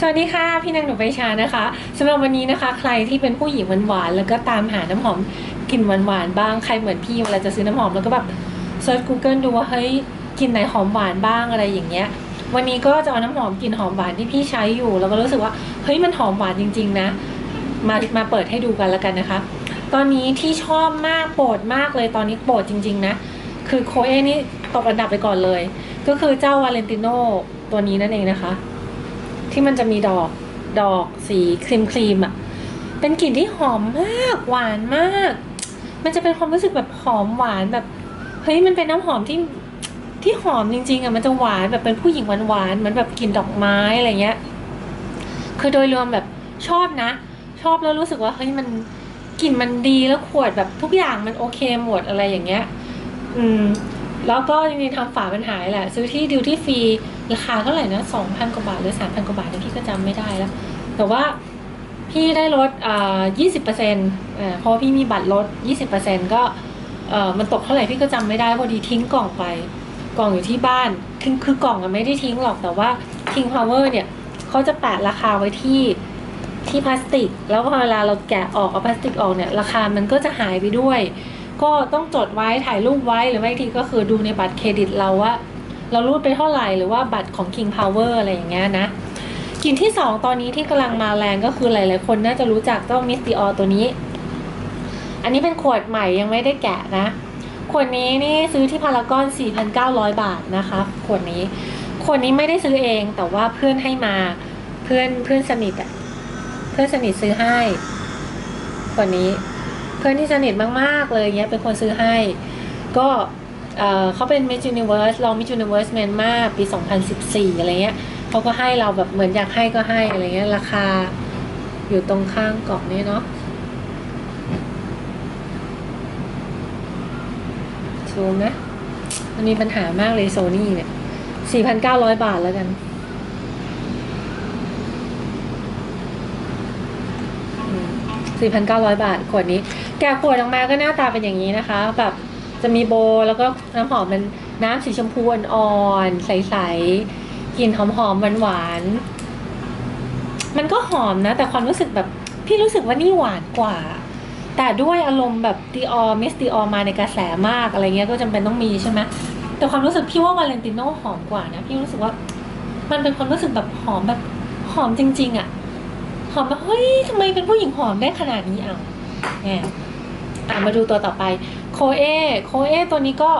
สวัสดีค่ะ พี่นางหนูใบชานะคะสำหรับวันนี้นะคะ ใครที่เป็นผู้หญิงหวานๆแล้วก็ตามหาน้ำหอมกลิ่นหวานๆบ้างใครเหมือนพี่เวลาจะซื้อน้ำหอมแล้วก็แบบเซิร์ช Google ดูว่าเฮ้ยกลิ่นไหนหอมหวานบ้างอะไรอย่างเงี้ย วันนี้ก็จะเอาน้ำหอมกลิ่นหอมหวานที่พี่ใช้อยู่ แล้วก็รู้สึกว่าเฮ้ยมันหอมหวานจริง ๆ นะ มามาเปิดให้ดูกันแล้วกันนะคะ ตอนนี้ที่ชอบมากโปรดมากเลยตอนนี้โปรดจริง ๆ นะ คือโคเอนี่ตกอันดับไปก่อนเลย ก็คือเจ้าวาเลนติโนตัวนี้นั่นเองนะคะ ที่มันจะมีดอกดอกสีครีมครีมอะ เป็นกลิ่นที่หอมมาก หวานมาก มันจะเป็นความรู้สึกแบบหอมหวานแบบเฮ้ยมันเป็นน้ำหอมที่ที่หอมจริงๆอะมันจะหวานแบบเป็นผู้หญิงหวานๆเหมือนแบบกลิ่นดอกไม้อะไรเงี้ย คือโดยรวมแบบชอบนะ ชอบแล้วรู้สึกว่าเฮ้ยมันกลิ่นมันดีแล้วขวดแบบทุกอย่างมันโอเคหมดอะไรอย่างเงี้ย อืม แล้วก็จริงๆทำฝามันหายแหละ ซื้อที่ดิวที่ฟรีราคาเท่าไหร่นะสองพันกว่าบาทหรือสามพันกว่าบาทเนี่ยพี่ก็จำไม่ได้แล้ว แต่ว่าพี่ได้ลดอ่ายี่สิบเปอร์เซ็นต์เพราะพี่มีบัตรลดยี่สิบเปอร์เซ็นต์ก็เอ่อมันตกเท่าไหร่พี่ก็จำไม่ได้พอดีทิ้งกล่องไป กล่องอยู่ที่บ้านคือคือกล่องอะไม่ได้ทิ้งหรอกแต่ว่า King Power เนี่ยเขาจะแปะราคาไว้ที่ที่พลาสติก แล้วพอเวลาเราแกะออกเอาพลาสติกออกเนี่ยราคามันก็จะหายไปด้วย ก็ต้องจดไว้ถ่ายรูปไว้หรือไม่ทีก็คือดูในบัตรเครดิตเราว่า เรารูดไปเท่าไหร่หรือว่าบัตรของ King Power อะไรอย่างเงี้ยนะกลิ่นที่ 2 ตอนนี้ที่กำลังมาแรงก็คือหลาย ๆ คนน่าจะรู้จักเจ้ามิสติออตัวนี้ อันนี้เป็นขวดใหม่ยังไม่ได้แกะนะ ขวดนี้นี่ซื้อที่พารากอน 4,900 บาทนะคะ ขวดนี้ ขวดนี้ไม่ได้ซื้อเองแต่ว่าเพื่อนให้มาเพื่อนเพื่อนสนิทอะเพื่อนสนิทซื้อให้ ขวดนี้ เพื่อนที่สนิทมากๆเลยเงี้ยเป็นคนซื้อให้ ก็เขาเป็น Miss Universe ลอง Miss Universe แมนมาปี 2014 อะไรเงี้ยเขาก็ให้เราแบบเหมือนอยากให้ก็ให้อะไรเงี้ยราคาอยู่ตรงข้างกล่องนี้เนาะซูมนะมันมีปัญหามากเลยโซนี่เนี่ย 4,900 บาทแล้วกัน 4,900 บาทขวดนี้ แกะขวดออกมาก็หน้าตาเป็นอย่างนี้นะคะ แบบจะมีโบแล้วก็น้ำหอมเป็นน้ำสีชมพูอ่อนๆใสๆกลิ่นหอมๆหวานๆมันก็หอมนะ แต่ความรู้สึกแบบพี่รู้สึกว่านี่หวานกว่า แต่ด้วยอารมณ์แบบดีออมิสดีออมาในกระแสมากอะไรเงี้ยก็จำเป็นต้องมีใช่ไหมแต่ความรู้สึกพี่ว่าวาเลนติโน่หอมกว่านะพี่รู้สึกว่า มันเป็นความรู้สึกแบบหอมแบบหอมจริง ๆอะหอมแบบเฮ้ยทำไมเป็นผู้หญิงหอมได้ขนาดนี้อะแหมอะ มาดูตัวต่อไปโคเอโคเอตัวนี้ก็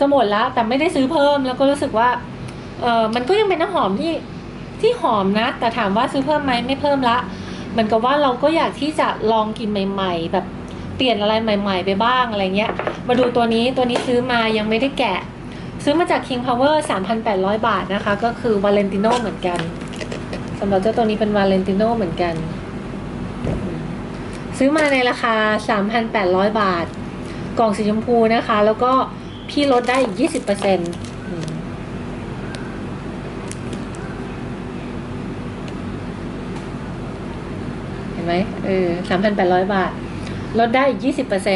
จะหมดแล้วแต่ไม่ได้ซื้อเพิ่มแล้วก็รู้สึกว่าเออมันก็ยังเป็นน้ำหอมที่ที่หอมนะ แต่ถามว่าซื้อเพิ่มไหมไม่เพิ่มละเหมือนกับว่าเราก็อยากที่จะลองกินใหม่ ๆ แบบเปลี่ยนอะไรใหม่ ๆ ไปบ้างอะไรเงี้ย มาดูตัวนี้ตัวนี้ซื้อมายังไม่ได้แกะ ซื้อมาจาก King Power 3,800 บาทนะคะ ก็คือ Valentino เหมือนกันสำหรับเจ้าตัวนี้เป็นวาเลนติโนเหมือนกัน ซื้อมาในราคา 3,800 บาท กล่องสีชมพูนะคะ แล้วก็พี่ลดได้อีก 20%อร์เห็นไหมเออ3,800บาท ลดได้อีก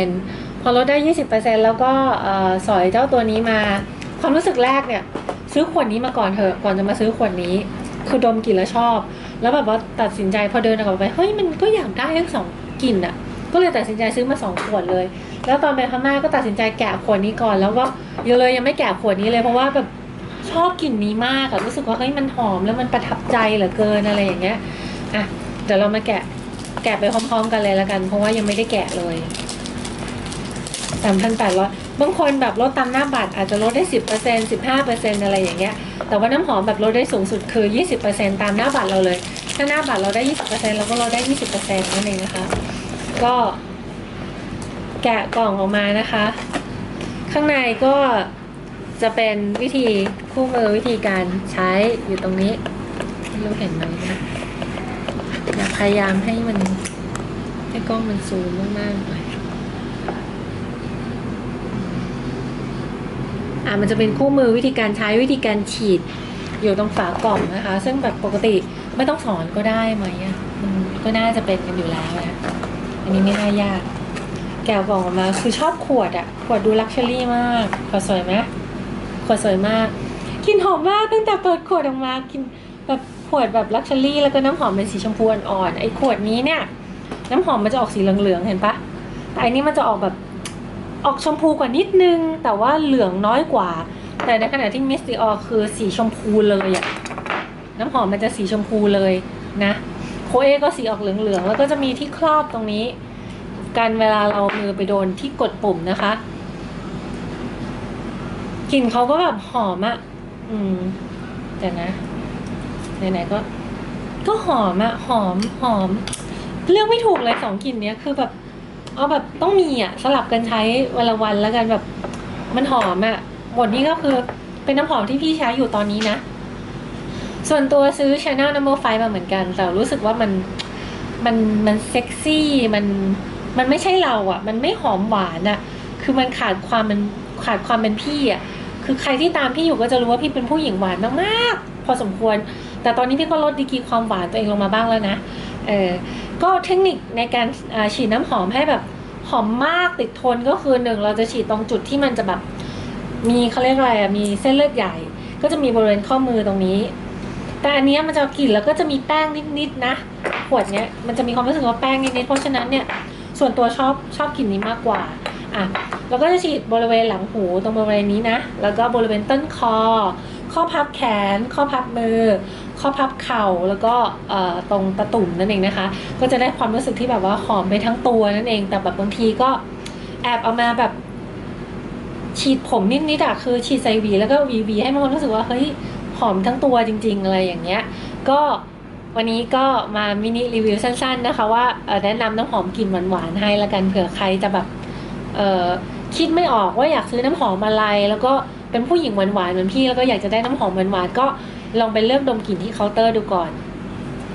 20%พอลดได้20%แล้วก็สอยเจ้าตัวนี้มา ความรู้สึกแรกเนี่ย ซื้อขวดนี้มาก่อนเถอะ ก่อนจะมาซื้อขวดนี้ คือดมกลิ่นแล้วชอบ แล้วแบบว่าตัดสินใจพอเดินออกไป เฮ้ย มันก็อยากได้ทั้งสอง กลิ่นอะก็เลยตัดสินใจซื้อมาสองขวดเลย แล้วตอนไปพม่าก็ตัดสินใจแกะขวดนี้ก่อน แล้วก็ยังเลยยังไม่แกะขวดนี้เลยเพราะว่าแบบชอบกลิ่นนี้มากอะรู้สึกว่าเฮ้ยมันหอมแล้วมันประทับใจเหลือเกินอะไรอย่างเงี้ยอะเดี๋ยวเรามาแกะแกะไปพร้อม ๆ กันเลยละกัน เพราะว่ายังไม่ได้แกะเลยสามพันแปดร้อยบางคนแบบลดตามหน้าบัตรอาจจะลดได้สิบเปอร์เซ็นสิบห้าเปอร์เซ็นอะไรอย่างเงี้ย แต่ว่าน้ำหอมแบบลดได้สูงสุดคือ20%ตามหน้าบัตรเราเลย ถ้าหน้าบัตรเราได้20%เราก็ลดได้20%นั่นเองนะคะ ก็แกะกล่องออกมานะคะ ข้างในก็จะเป็นวิธีคู่มือวิธีการใช้อยู่ตรงนี้ไม่รู้เห็นไหมนะอยากพยายามให้มันให้กล้องมันซูมมากๆหน่อยอะมันจะเป็นคู่มือวิธีการใช้วิธีการฉีด อยู่ตรงฝากล่องนะคะ ซึ่งแบบปกติไม่ต้องสอนก็ได้ไหมอะมันก็น่าจะเป็นกันอยู่แล้วนะอันนี้ไม่น่ายาก แกะกล่อกมาคือชอบขวดอะขวดดูลักชัวรี่มากขวดสวยไหมขวดสวยมากกลินหอมมากตั้งแต่เปิดขวดออกมากินแบบโหวดแบบลักชัวรี่แล้วก็น้ำหอมเป็นสีชมพูอ่อนๆไอ้ขวดนี้เนี่ย น้ำหอมมันจะออกสีเหลืองๆเห็นปะแต่อันนี้มันจะออกแบบออกชมพูกว่านิดนึง แต่ว่าเหลืองน้อยกว่า แต่ในขณะที่มิสติออคือสีชมพูเลยอะน้ำหอมมันจะสีชมพูเลยนะ โคเอก็สีออกเหลืองๆ แล้วก็จะมีที่ครอบตรงนี้กันเวลาเรามือไปโดนที่กดปุ่มนะคะกลิ่นเขาก็แบบหอมอะอืม แต่นะไหนๆก็ ก็หอมอะหอมหอมเลือกไม่ถูกเลยสองกลิ่นเนี้ยคือแบบเอาแบบต้องมีอะสลับกันใช้วันละวันแล้วกันแบบ มันหอมอะ หมดนี้ก็คือเป็นน้ำหอมที่พี่ใช้อยู่ตอนนี้นะ ส่วนตัวซื้อ Chanel Number 5มาเหมือนกัน แต่รู้สึกว่ามันมันมันเซ็กซี่มันมันไม่ใช่เราอะมันไม่หอมหวานอะคือมันขาดความมันขาดความเป็นพี่อะคือใครที่ตามพี่อยู่ก็จะรู้ว่าพี่เป็นผู้หญิงหวานมากๆ พอสมควร แต่ตอนนี้พี่ก็ลดดีกรีความหวานตัวเองลงมาบ้างแล้วนะ เออ ก็เทคนิคในการฉีดน้ำหอมให้แบบหอมมากติดทนก็คือหนึ่งเราจะฉีดตรงจุดที่มันจะแบบ มีเขาเรียกอะไรอะมีเส้นเลือดใหญ่ ก็จะมีบริเวณข้อมือตรงนี้ แต่อันนี้มันจะกลิ่นแล้วก็จะมีแป้งนิดๆนะขวดเนี้ยมันจะมีความรู้สึกว่าแป้งนิดๆเพราะฉะนั้นเนี่ยส่วนตัวชอบชอบกลิ่นนี้มากกว่าอะแล้วก็จะฉีดบริเวณหลังหูตรงบริเวณนี้นะ แล้วก็บริเวณต้นคอ ข้อพับแขน ข้อพับมือ ข้อพับเข่าแล้วก็ตรงตะตุ่มนั่นเองนะคะ ก็จะได้ความรู้สึกที่แบบว่าหอมไปทั้งตัวนั่นเอง แต่แบบบางทีก็แอบเอามาแบบ ฉีดผมนิดๆอะคือฉีดใส่หวีแล้วก็หวีหวีให้มันรู้สึกว่าเฮ้ยหอมทั้งตัวจริง ๆ อะไรอย่างเงี้ย ก็วันนี้ก็มามินิรีวิวสั้น ๆ นะคะว่าแนะนำน้ำหอมกลิ่นหวานๆให้ละกันเผื่อใครจะแบบเออคิดไม่ออกว่าอยากซื้อน้ำหอมอะไร แล้วก็เป็นผู้หญิงหวานๆเหมือนพี่แล้วก็อยากจะได้น้ำหอมหวานๆก็ลองไปเลือกดมกลิ่นที่เคาน์เตอร์ดูก่อน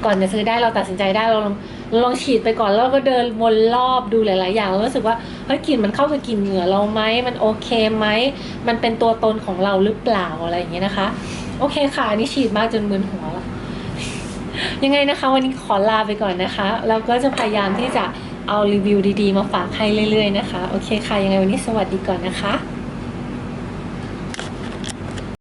ก่อนจะซื้อได้เราตัดสินใจได้เราลองเรา ลองฉีดไปก่อนแล้วก็เดินวนรอบดูหลาย ๆ อย่างแล้วรู้สึกว่าเฮ้ยกลิ่นมันเข้ากับกลิ่นเหงื่อเราไหมมันโอเคไหมมันเป็นตัวตนของเราหรือเปล่าอะไรอย่างเงี้ยนะคะ โอเคค่ะอันนี้ฉีดมากจนมึนหัวแล้วยังไงนะคะ วันนี้ขอลาไปก่อนนะคะแล้วก็จะพยายามที่จะเอารีวิวดี ๆ มาฝากให้เรื่อย ๆ นะคะ โอเคค่ะยังไงวันนี้สวัสดีก่อนนะคะ